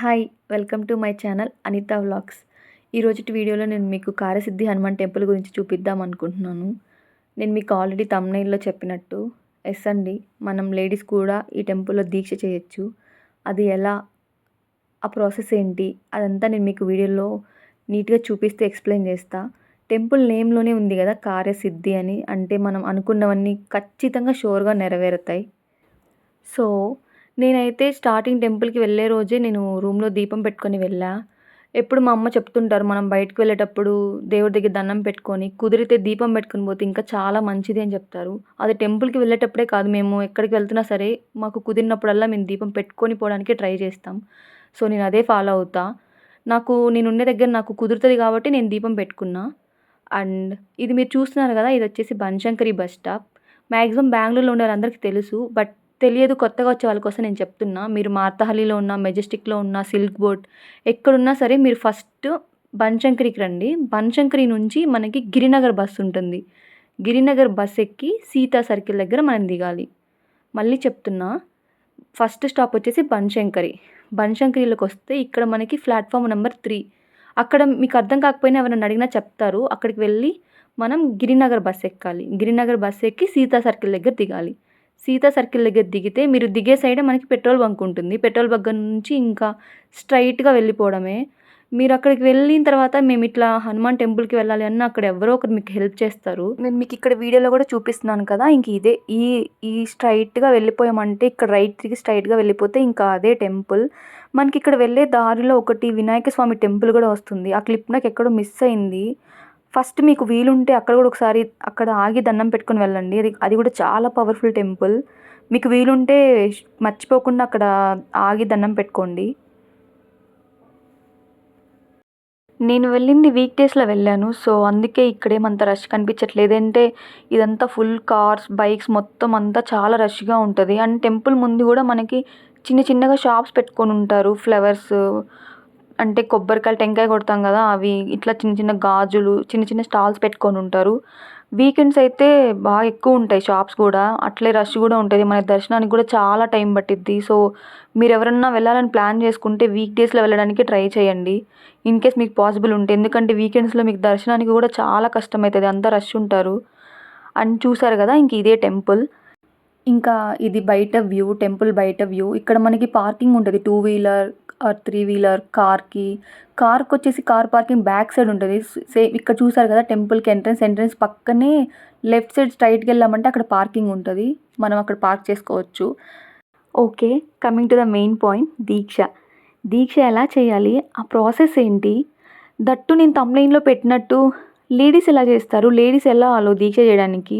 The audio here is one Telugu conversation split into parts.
Hi welcome to my channel Anitha vlogs. ఈరోజుటి వీడియోలో నేను మీకు కారసిద్ధి హనుమాన్ టెంపుల్ గురించి చూపిద్దాం అనుకుంటున్నాను. నేను మీకు ఆల్రెడీ తమ్నైల్లో చెప్పినట్టు ఎస్ అండి మనం లేడీస్ కూడా ఈ టెంపుల్లో దీక్ష చేయొచ్చు. అది ఎలా ఆ ప్రాసెస్ ఏంటి అదంతా నేను మీకు వీడియోలో నీట్గా చూపిస్తూ ఎక్స్ప్లెయిన్ చేస్తా. టెంపుల్ నేమ్లోనే ఉంది కదా కార్యసిద్ధి అని అంటే మనం అనుకున్నవన్నీ ఖచ్చితంగా షోర్గా నెరవేరుతాయి. సో నేనైతే స్టార్టింగ్ టెంపుల్కి వెళ్ళే రోజే నేను రూమ్లో దీపం పెట్టుకొని వెళ్ళా. ఎప్పుడు మా అమ్మ చెప్తుంటారు మనం బయటకు వెళ్ళేటప్పుడు దేవుడి దగ్గర దండం పెట్టుకొని కుదిరితే దీపం పెట్టుకొని పోతే ఇంకా చాలా మంచిది అని చెప్తారు. అది టెంపుల్కి వెళ్ళేటప్పుడే కాదు మేము ఎక్కడికి వెళ్తున్నా సరే మాకు కుదిరినప్పుడల్లా మేము దీపం పెట్టుకొని పోవడానికి ట్రై చేస్తాం. సో నేను అదే ఫాలో అవుతా. నాకు నేను ఉండే దగ్గర నాకు కుదురుతుంది కాబట్టి నేను దీపం పెట్టుకున్నా. అండ్ ఇది మీరు చూస్తున్నారు కదా ఇది వచ్చేసి బన్శంకరి బస్ స్టాప్. మ్యాక్సిమం బెంగళూరులో ఉండే వాళ్ళందరికీ తెలుసు బట్ తెలియదు కొత్తగా వచ్చే వాళ్ళ కోసం నేను చెప్తున్నా. మీరు మార్తహల్లిలో ఉన్న మెజెస్టిక్లో ఉన్న సిల్క్ బోట్ ఎక్కడున్నా సరే మీరు ఫస్ట్ బన్శంకరికి రండి. బన్శంకరి నుంచి మనకి గిరినగర్ బస్సు ఉంటుంది. గిరినగర్ బస్ ఎక్కి సీతా సర్కిల్ దగ్గర మనం దిగాలి. మళ్ళీ చెప్తున్నా ఫస్ట్ స్టాప్ వచ్చేసి బన్శంకరి బన్శంకరిలోకి వస్తే ఇక్కడ మనకి ప్లాట్ఫామ్ నెంబర్ త్రీ. అక్కడ మీకు అర్థం కాకపోయినా ఎవరైనా అడిగినా చెప్తారు. అక్కడికి వెళ్ళి మనం గిరినగర్ బస్ ఎక్కాలి. గిరినగర్ బస్ ఎక్కి సీతా సర్కిల్ దగ్గర దిగాలి. సీతా సర్కిల్ దగ్గర దిగితే మీరు దిగే సైడే మనకి పెట్రోల్ బంక్ ఉంటుంది. పెట్రోల్ బంక్ నుంచి ఇంకా స్ట్రైట్గా వెళ్ళిపోవడమే. మీరు అక్కడికి వెళ్ళిన తర్వాత మేము ఇట్లా హనుమాన్ టెంపుల్కి వెళ్ళాలి అన్న అక్కడ ఎవరో ఒకరు మీకు హెల్ప్ చేస్తారు. నేను మీకు ఇక్కడ వీడియోలో కూడా చూపిస్తున్నాను కదా ఇంక ఇదే ఈ ఈ స్ట్రైట్గా వెళ్ళిపోయామంటే ఇక్కడ రైట్ తిరిగి స్ట్రైట్గా వెళ్ళిపోతే ఇంకా అదే టెంపుల్. మనకి ఇక్కడ వెళ్ళే దారిలో ఒకటి వినాయక స్వామి టెంపుల్ కూడా వస్తుంది. ఆ క్లిప్ నాకు ఎక్కడో మిస్ అయింది. ఫస్ట్ మీకు వీలుంటే అక్కడ కూడా ఒకసారి అక్కడ ఆగి దండం పెట్టుకొని వెళ్ళండి. అది అది కూడా చాలా పవర్ఫుల్ టెంపుల్ మీకు వీలుంటే మర్చిపోకుండా అక్కడ ఆగి దండం పెట్టుకోండి. నేను వెళ్ళింది వీక్ డేస్లో వెళ్ళాను. సో అందుకే ఇక్కడేమంత రష్ కనిపించట్లేదు. అంటే ఇదంతా ఫుల్ కార్స్ బైక్స్ మొత్తం అంతా చాలా రష్గా ఉంటుంది. అండ్ టెంపుల్ ముందు కూడా మనకి చిన్న చిన్నగా షాప్స్ పెట్టుకొని ఉంటారు. ఫ్లవర్స్ అంటే కొబ్బరికాయలు టెంకాయ కొడతాం కదా అవి ఇట్లా చిన్న చిన్న గాజులు చిన్న చిన్న స్టాల్స్ పెట్టుకొని ఉంటారు. వీకెండ్స్ అయితే బాగా ఎక్కువ ఉంటాయి షాప్స్ కూడా. అట్లే రష్ కూడా ఉంటుంది. మన దర్శనానికి కూడా చాలా టైం పట్టిద్ది. సో మీరు ఎవరన్నా వెళ్ళాలని ప్లాన్ చేసుకుంటే వీక్ డేస్లో వెళ్ళడానికి ట్రై చేయండి. ఇన్ కేస్ మీకు పాసిబుల్ ఉంటే. ఎందుకంటే వీకెండ్స్లో మీకు దర్శనానికి కూడా చాలా కష్టమవుతుంది. అంతా రష్ ఉంటారు. అండ్ చూసారు కదా ఇంక ఇదే టెంపుల్ ఇంకా ఇది బయట వ్యూ టెంపుల్ బయట వ్యూ. ఇక్కడ మనకి పార్కింగ్ ఉంటుంది. Two wheeler or three wheeler కార్కి. కార్కి వచ్చేసి కార్ పార్కింగ్ బ్యాక్ సైడ్ ఉంటుంది. సేమ్ ఇక్కడ చూసారు కదా టెంపుల్కి ఎంట్రన్స్ ఎంట్రన్స్ పక్కనే లెఫ్ట్ సైడ్ స్ట్రైట్కి వెళ్ళామంటే అక్కడ పార్కింగ్ ఉంటుంది. మనం అక్కడ పార్క్ చేసుకోవచ్చు. Okay coming to the main point దీక్ష. దీక్ష ఎలా చేయాలి? ఆ ప్రాసెస్ ఏంటి? దట్టు నేను తమ్లైన్లో పెట్టినట్టు లేడీస్ ఎలా చేస్తారు? లేడీస్ ఎలా వాళ్ళు దీక్ష చేయడానికి?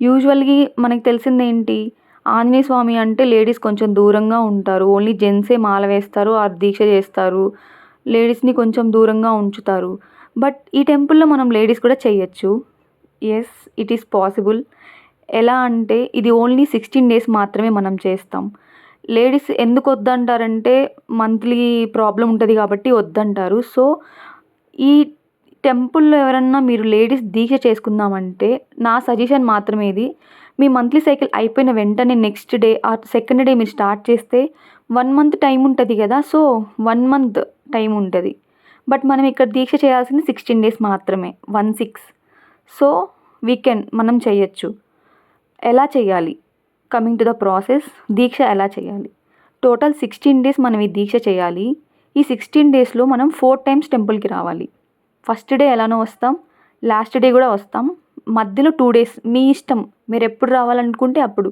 యూజువల్గా మనకు తెలిసింది ఏంటి? ఆంజనేయ స్వామి అంటే లేడీస్ కొంచెం దూరంగా ఉంటారు. ఓన్లీ జెంట్సే మాల వేస్తారు ఆ దీక్ష చేస్తారు. లేడీస్ని కొంచెం దూరంగా ఉంచుతారు. బట్ ఈ టెంపుల్లో మనం లేడీస్ కూడా చేయొచ్చు. ఎస్ ఇట్ ఈస్ పాసిబుల్ ఎలా అంటే ఇది ఓన్లీ సిక్స్టీన్ డేస్ మాత్రమే మనం చేస్తాం. లేడీస్ ఎందుకు వద్దంటారంటే మంత్లీ ప్రాబ్లం ఉంటుంది కాబట్టి వద్దంటారు. సో ఈ టెంపుల్లో ఎవరన్నా మీరు లేడీస్ దీక్ష చేసుకుందామంటే నా సజెషన్ మాత్రమే ఇది. మీ మంత్లీ సైకిల్ అయిపోయిన వెంటనే నెక్స్ట్ డే ఆ సెకండ్ డే మీరు స్టార్ట్ చేస్తే వన్ మంత్ టైం ఉంటుంది కదా సో వన్ మంత్ టైం ఉంటుంది. బట్ మనం ఇక్కడ దీక్ష చేయాల్సింది సిక్స్టీన్ డేస్ మాత్రమే వన్ సిక్స్. సో వీకెండ్ మనం చేయొచ్చు. ఎలా చేయాలి? కమింగ్ టు ద ప్రాసెస్ దీక్ష ఎలా చేయాలి? టోటల్ సిక్స్టీన్ డేస్ మనం ఈ దీక్ష చేయాలి. ఈ సిక్స్టీన్ డేస్లో మనం ఫోర్ టైమ్స్ టెంపుల్కి రావాలి. ఫస్ట్ డే ఎలానో వస్తాం లాస్ట్ డే కూడా వస్తాం. మధ్యలో టూ డేస్ మీ ఇష్టం మీరు ఎప్పుడు రావాలనుకుంటే అప్పుడు.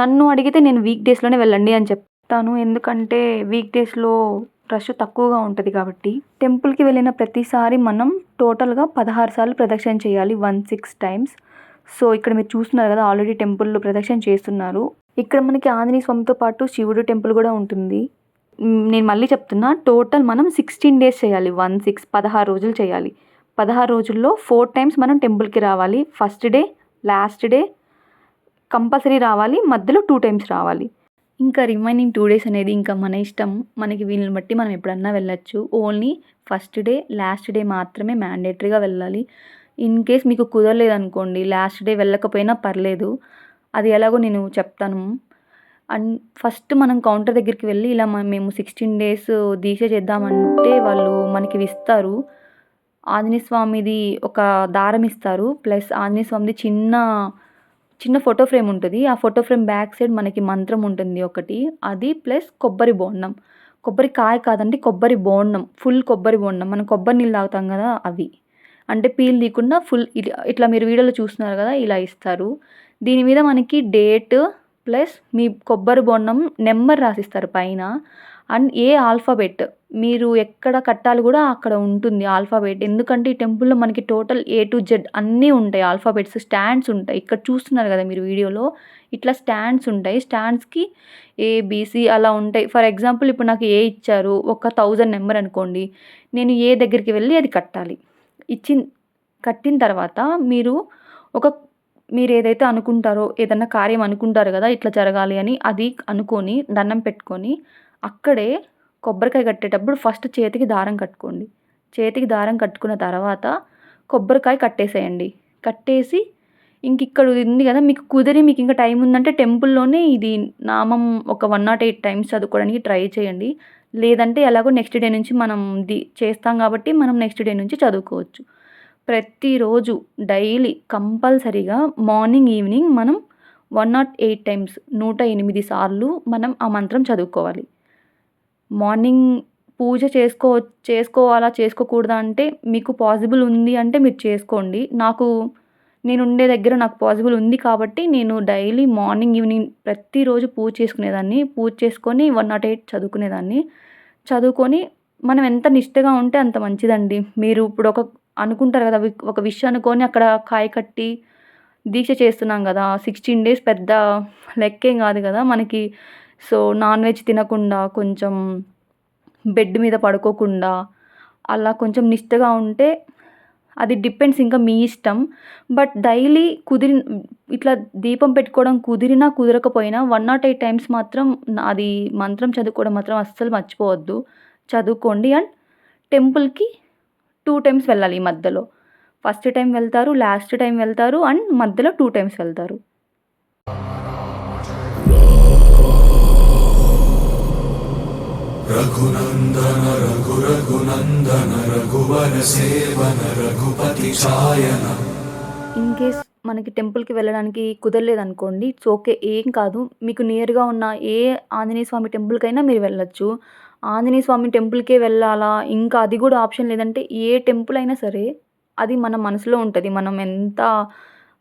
నన్ను అడిగితే నేను వీక్ డేస్లోనే వెళ్ళండి అని చెప్తాను. ఎందుకంటే వీక్ డేస్లో రష్ తక్కువగా ఉంటుంది కాబట్టి. టెంపుల్కి వెళ్ళిన ప్రతిసారి మనం టోటల్గా పదహారు సార్లు ప్రదక్షిణ చేయాలి వన్ సిక్స్ టైమ్స్ సో ఇక్కడ మీరు చూస్తున్నారు కదా ఆల్రెడీ టెంపుల్లో ప్రదక్షిణ చేస్తున్నారు. ఇక్కడ మనకి ఆంజనేయ స్వామితో పాటు శివుడు టెంపుల్ కూడా ఉంటుంది. నేను మళ్ళీ చెప్తున్నా టోటల్ మనం సిక్స్టీన్ డేస్ చేయాలి. వన్ సిక్స్ పదహారు రోజులు చేయాలి. పదహారు రోజుల్లో ఫోర్ టైమ్స్ మనం టెంపుల్కి రావాలి. First day last day compulsory రావాలి. మధ్యలో టూ టైమ్స్ రావాలి. ఇంకా రిమైనింగ్ టూ డేస్ అనేది ఇంకా మన ఇష్టం. మనకి వీళ్ళని బట్టి మనం ఎప్పుడన్నా వెళ్ళొచ్చు. Only first day last day మాత్రమే మ్యాండేటరీగా వెళ్ళాలి. ఇన్ కేస్ మీకు కుదరలేదు అనుకోండి లాస్ట్ డే వెళ్ళకపోయినా పర్లేదు. అది ఎలాగో నేను చెప్తాను. అండ్ ఫస్ట్ మనం కౌంటర్ దగ్గరికి వెళ్ళి ఇలా మేము సిక్స్టీన్ డేస్ దీక్ష చేద్దామంటే వాళ్ళు మనకి ఇస్తారు. ఆంజనేయ స్వామిది ఒక దారం ఇస్తారు. ప్లస్ ఆంజనేయ స్వామిది చిన్న చిన్న ఫోటో ఫ్రేమ్ ఉంటుంది. ఆ ఫోటో ఫ్రేమ్ బ్యాక్ సైడ్ మనకి మంత్రం ఉంటుంది ఒకటి. అది ప్లస్ కొబ్బరి బోండం. కొబ్బరి కాయ కాదండి కొబ్బరి బోండం. ఫుల్ కొబ్బరి బోండం. మనం కొబ్బరి నీళ్ళు తాగుతాం కదా అవి. అంటే పీల్ తీయకుండా ఫుల్ ఇట్లా మీరు వీడియోలో చూస్తున్నారు కదా ఇలా ఇస్తారు. దీని మీద మనకి డేట్ ప్లస్ మీ కొబ్బరి బొండం నెంబర్ రాసిస్తారు పైన. అండ్ ఏ ఆల్ఫాబెట్ మీరు ఎక్కడ కట్టాలి కూడా అక్కడ ఉంటుంది ఆల్ఫాబెట్. ఎందుకంటే ఈ టెంపుల్లో మనకి టోటల్ ఏ టు జెడ్ అన్నీ ఉంటాయి ఆల్ఫాబెట్స్ స్టాండ్స్ ఉంటాయి. ఇక్కడ చూస్తున్నారు కదా మీరు వీడియోలో ఇట్లా స్టాండ్స్ ఉంటాయి. స్టాండ్స్కి ఏబిసి అలా ఉంటాయి. ఫర్ ఎగ్జాంపుల్ ఇప్పుడు నాకు ఏ ఇచ్చారు ఒక థౌజండ్ నెంబర్ అనుకోండి నేను ఏ దగ్గరికి వెళ్ళి అది కట్టాలి. ఇచ్చిన కట్టిన తర్వాత మీరు ఒక మీరు ఏదైతే అనుకుంటారో ఏదన్నా కార్యం అనుకుంటారు కదా ఇట్లా జరగాలి అని అది అనుకొని దండం పెట్టుకొని అక్కడే కొబ్బరికాయ కట్టేటప్పుడు ఫస్ట్ చేతికి దారం కట్టుకోండి. చేతికి దారం కట్టుకున్న తర్వాత కొబ్బరికాయ కట్టేసేయండి. కట్టేసి ఇంక ఇక్కడ ఉంది కదా మీకు కుదిరి మీకు ఇంకా టైం ఉందంటే టెంపుల్లోనే ఇది నామం ఒక వన్ నాట్ ఎయిట్ టైమ్స్ చదువుకోవడానికి ట్రై చేయండి. లేదంటే ఎలాగో నెక్స్ట్ డే నుంచి మనం ది చేస్తాం కాబట్టి మనం నెక్స్ట్ డే నుంచి చదువుకోవచ్చు. ప్రతిరోజు డైలీ కంపల్సరీగా మార్నింగ్ ఈవినింగ్ మనం వన్ నాట్ ఎయిట్ టైమ్స్ నూట ఎనిమిది సార్లు మనం ఆ మంత్రం చదువుకోవాలి. మార్నింగ్ పూజ చేసుకో చేసుకోవాలా చేసుకోకూడదా అంటే మీకు పాసిబుల్ ఉంది అంటే మీరు చేసుకోండి. నాకు నేను ఉండే దగ్గర నాకు పాసిబుల్ ఉంది కాబట్టి నేను డైలీ మార్నింగ్ ఈవినింగ్ ప్రతిరోజు పూజ చేసుకునేదాన్ని. పూజ చేసుకొని వన్ నాట్ ఎయిట్ చదువుకునేదాన్ని. చదువుకొని మనం ఎంత నిష్టగా ఉంటే అంత మంచిదండి. మీరు ఇప్పుడు ఒక అనుకుంటారు కదా ఒక విష్ అనుకొని అక్కడ కాయ కట్టి దీక్ష చేస్తున్నాం కదా. సిక్స్టీన్ డేస్ పెద్ద లెక్కేం కాదు కదా మనకి. సో నాన్ వెజ్ తినకుండా కొంచెం బెడ్ మీద పడుకోకుండా అలా కొంచెం నిష్టగా ఉంటే అది డిపెండ్స్ ఇంకా మీ ఇష్టం. బట్ డైలీ కుదిరి ఇట్లా దీపం పెట్టుకోవడం కుదిరినా కుదరకపోయినా వన్ నాట్ ఎయిట్ టైమ్స్ మాత్రం అది మంత్రం చదువుకోవడం మాత్రం అస్సలు మర్చిపోవద్దు. చదువుకోండి అండ్ టెంపుల్కి టూ టైమ్స్ వెళ్ళాలి ఈ మధ్యలో. ఫస్ట్ టైం వెళ్తారు లాస్ట్ టైం వెళ్తారు అండ్ మధ్యలో టూ టైమ్స్ వెళ్తారు. రఘునందన రఘు రఘునందన రఘువర సేవన రఘుపతి ఛాయన. ఇన్ కేస్ మనకి టెంపుల్కి వెళ్ళడానికి కుదరలేదనుకోండి ఇట్స్ ఓకే ఏం కాదు. మీకు నియర్గా ఉన్న ఏ ఆంజనేయ స్వామి టెంపుల్కైనా మీరు వెళ్ళొచ్చు. ఆంజనేయ స్వామి టెంపుల్కే వెళ్ళాలా? ఇంకా అది కూడా ఆప్షన్ లేదంటే ఏ టెంపుల్ అయినా సరే అది మన మనసులో ఉంటుంది. మనం ఎంత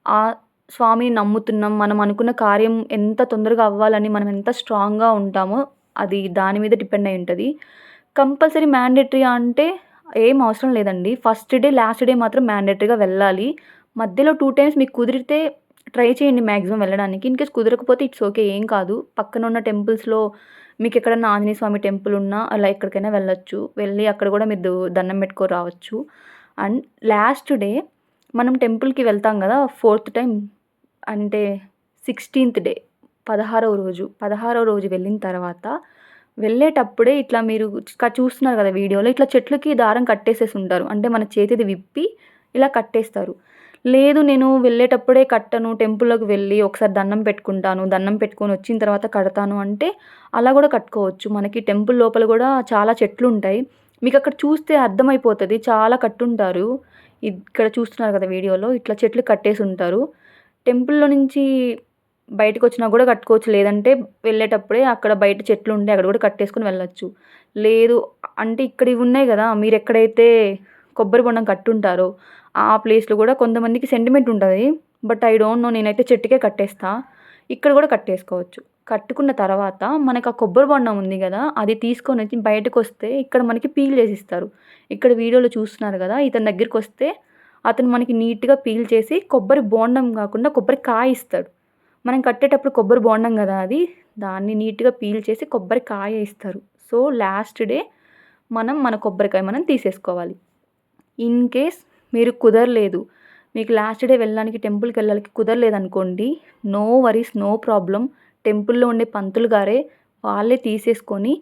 ఆ స్వామిని నమ్ముతున్నాం మనం అనుకున్న కార్యం ఎంత తొందరగా అవ్వాలని మనం ఎంత స్ట్రాంగ్గా ఉంటామో అది దాని మీద డిపెండ్ అయి ఉంటుంది. కంపల్సరీ మ్యాండేటరీ అంటే ఏం అవసరం లేదండి. ఫస్ట్ డే లాస్ట్ డే మాత్రం మ్యాండేటరీగా వెళ్ళాలి. మధ్యలో టూ టైమ్స్ మీకు కుదిరితే ట్రై చేయండి మ్యాక్సిమం వెళ్ళడానికి. ఇన్ కేస్ కుదరకపోతే ఇట్స్ ఓకే ఏం కాదు. పక్కన ఉన్న టెంపుల్స్లో మీకు ఎక్కడన్నా ఆంజనేయ స్వామి టెంపుల్ ఉన్నా అలా ఎక్కడికైనా వెళ్ళొచ్చు. వెళ్ళి అక్కడ కూడా మీరు దండం పెట్టుకొని రావచ్చు. అండ్ లాస్ట్ డే మనం టెంపుల్కి వెళ్తాం కదా ఫోర్త్ టైం అంటే సిక్స్టీన్త్ డే పదహారవ రోజు. పదహారవ రోజు వెళ్ళిన తర్వాత వెళ్ళేటప్పుడే ఇట్లా మీరు చూస్తున్నారు కదా వీడియోలో ఇట్లా చెట్లకి దారం కట్టేసేసి ఉంటారు. అంటే మన చేతిది విప్పి ఇలా కట్టేస్తారు. లేదు నేను వెళ్ళేటప్పుడే కట్టను టెంపుల్లోకి వెళ్ళి ఒకసారి దండం పెట్టుకుంటాను దండం పెట్టుకొని వచ్చిన తర్వాత కడతాను అంటే అలా కూడా కట్టుకోవచ్చు. మనకి టెంపుల్ లోపల కూడా చాలా చెట్లు ఉంటాయి. మీకు అక్కడ చూస్తే అర్థమైపోతుంది. చాలా కట్టుంటారు. ఇక్కడ చూస్తున్నారు కదా వీడియోలో ఇట్లా చెట్లు కట్టేసి ఉంటారు. టెంపుల్లో నుంచి బయటకు వచ్చినా కూడా కట్టుకోవచ్చు. లేదంటే వెళ్ళేటప్పుడే అక్కడ బయట చెట్లు ఉంటే అక్కడ కూడా కట్టేసుకుని వెళ్ళొచ్చు. లేదు అంటే ఇక్కడ ఇవి ఉన్నాయి కదా మీరు ఎక్కడైతే కొబ్బరి బొండం కట్టుంటారో ఆ ప్లేస్లో కూడా కొంతమందికి సెంటిమెంట్ ఉంటుంది. బట్ ఐ డోంట్ నో నేనైతే చెట్టుకే కట్టేస్తా. ఇక్కడ కూడా కట్టేసుకోవచ్చు. కట్టుకున్న తర్వాత మనకు ఆ కొబ్బరి బొండం ఉంది కదా అది తీసుకొని వచ్చి బయటకు వస్తే ఇక్కడ మనకి పీల్ చేసి ఇస్తారు ఇక్కడ వీడియోలో చూస్తున్నారు కదా ఇతని దగ్గరికి వస్తే అతను మనకి నీట్గా పీల్ చేసి కొబ్బరి బోండం కాకుండా కొబ్బరి కాయ ఇస్తాడు. మనం కట్టేటప్పుడు కొబ్బరి బోండం కదా అది దాన్ని నీట్గా పీల్ చేసి కొబ్బరి కాయ ఇస్తారు. సో లాస్ట్ డే మనం మన కొబ్బరికాయ మనం తీసేసుకోవాలి. ఇన్ కేస్ మీరు కుదరలేదు. మీకు లాస్ట్ డే వెళ్ళడానికి టెంపుల్కి వెళ్ళడానికి కుదరలేదు అనుకోండి నో వరీస్ నో ప్రాబ్లం టెంపుల్లో ఉండే పంతులు గారే వాళ్ళే తీసేసుకొని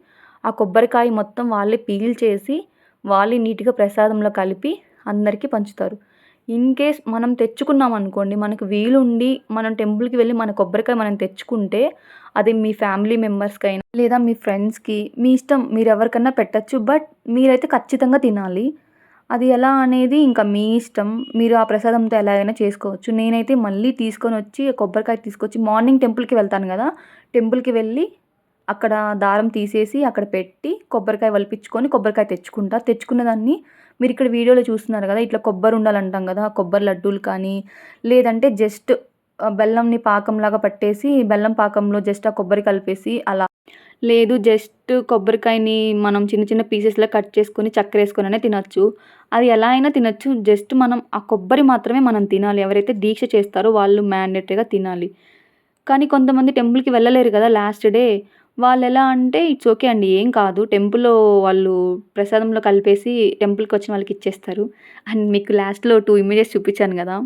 ఆ కొబ్బరికాయ మొత్తం వాళ్ళే పీల్ చేసి వాళ్ళే నీట్గా ప్రసాదంలో కలిపి అందరికీ పంచుతారు. ఇన్ కేస్ మనం తెచ్చుకున్నాం అనుకోండి మనకు వీలుండి మనం టెంపుల్కి వెళ్ళి మన కొబ్బరికాయ మనం తెచ్చుకుంటే అది మీ ఫ్యామిలీ మెంబర్స్కైనా లేదా మీ ఫ్రెండ్స్కి మీ ఇష్టం మీరు ఎవరికన్నా పెట్టచ్చు బట్ మీరైతే ఖచ్చితంగా తినాలి. అది ఎలా అనేది ఇంకా మీ ఇష్టం. మీరు ఆ ప్రసాదంతో ఎలాగైనా చేసుకోవచ్చు. నేనైతే మళ్ళీ తీసుకొని వచ్చి కొబ్బరికాయ తీసుకొచ్చి మార్నింగ్ టెంపుల్కి వెళ్తాను కదా. టెంపుల్కి వెళ్ళి అక్కడ దారం తీసేసి అక్కడ పెట్టి కొబ్బరికాయ వలిపించుకొని కొబ్బరికాయ తెచ్చుకుంటా. తెచ్చుకున్న దాన్ని మీరు ఇక్కడ వీడియోలో చూస్తున్నారు కదా. ఇట్లా కొబ్బరి ఉండాలి అంటాం కదా. కొబ్బరి లడ్డూలు కానీ లేదంటే జస్ట్ బెల్లంని పాకంలాగా పట్టేసి బెల్లం పాకంలో జస్ట్ ఆ కొబ్బరి కలిపేసి అలా లేదు జస్ట్ కొబ్బరికాయని మనం చిన్న చిన్న పీసెస్లో కట్ చేసుకొని చక్కెర వేసుకొనైనా తినచ్చు. అది ఎలా అయినా తినచ్చు. జస్ట్ మనం ఆ కొబ్బరి మాత్రమే మనం తినాలి. ఎవరైతే దీక్ష చేస్తారో వాళ్ళు మ్యాండేటరీగా తినాలి. కానీ కొంతమంది టెంపుల్కి వెళ్ళలేరు కదా లాస్ట్ డే. వాళ్ళు ఎలా అంటే ఇట్స్ ఓకే అండి ఏం కాదు. టెంపుల్లో వాళ్ళు ప్రసాదంలో కలిపేసి టెంపుల్కి వచ్చిన వాళ్ళకి ఇచ్చేస్తారు. అండ్ మీకు లాస్ట్లో టూ ఇమేజెస్ చూపించాను కదా.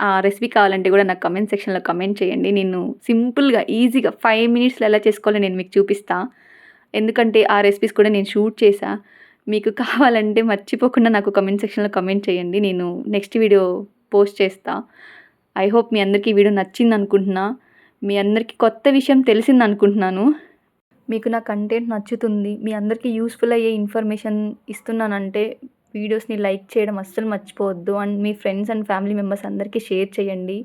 ఆ రెసిపీ కావాలంటే కూడా నాకు కమెంట్ సెక్షన్లో కమెంట్ చేయండి. నేను సింపుల్గా ఈజీగా ఫైవ్ మినిట్స్లో ఎలా చేసుకోవాలో నేను మీకు చూపిస్తా. ఎందుకంటే ఆ రెసిపీస్ కూడా నేను షూట్ చేశా. మీకు కావాలంటే మర్చిపోకుండా నాకు కమెంట్ సెక్షన్లో కమెంట్ చేయండి. నేను నెక్స్ట్ వీడియో పోస్ట్ చేస్తా. ఐ హోప్ మీ అందరికీ వీడియో నచ్చింది అనుకుంటున్నా. మీ అందరికీ కొత్త విషయం తెలిసింది అనుకుంటున్నాను. మీకు నా కంటెంట్ నచ్చుతుంది. మీ అందరికీ యూస్ఫుల్ అయ్యే ఇన్ఫర్మేషన్ ఇస్తున్నానంటే వీడియోస్ని లైక్ చేయడం అస్సలు మర్చిపోవద్దు. అండ్ మీ ఫ్రెండ్స్ అండ్ ఫ్యామిలీ మెంబర్స్ అందరికీ షేర్ చేయండి.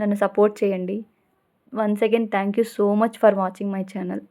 నన్ను సపోర్ట్ చేయండి. Once again thank you so much for watching my channel.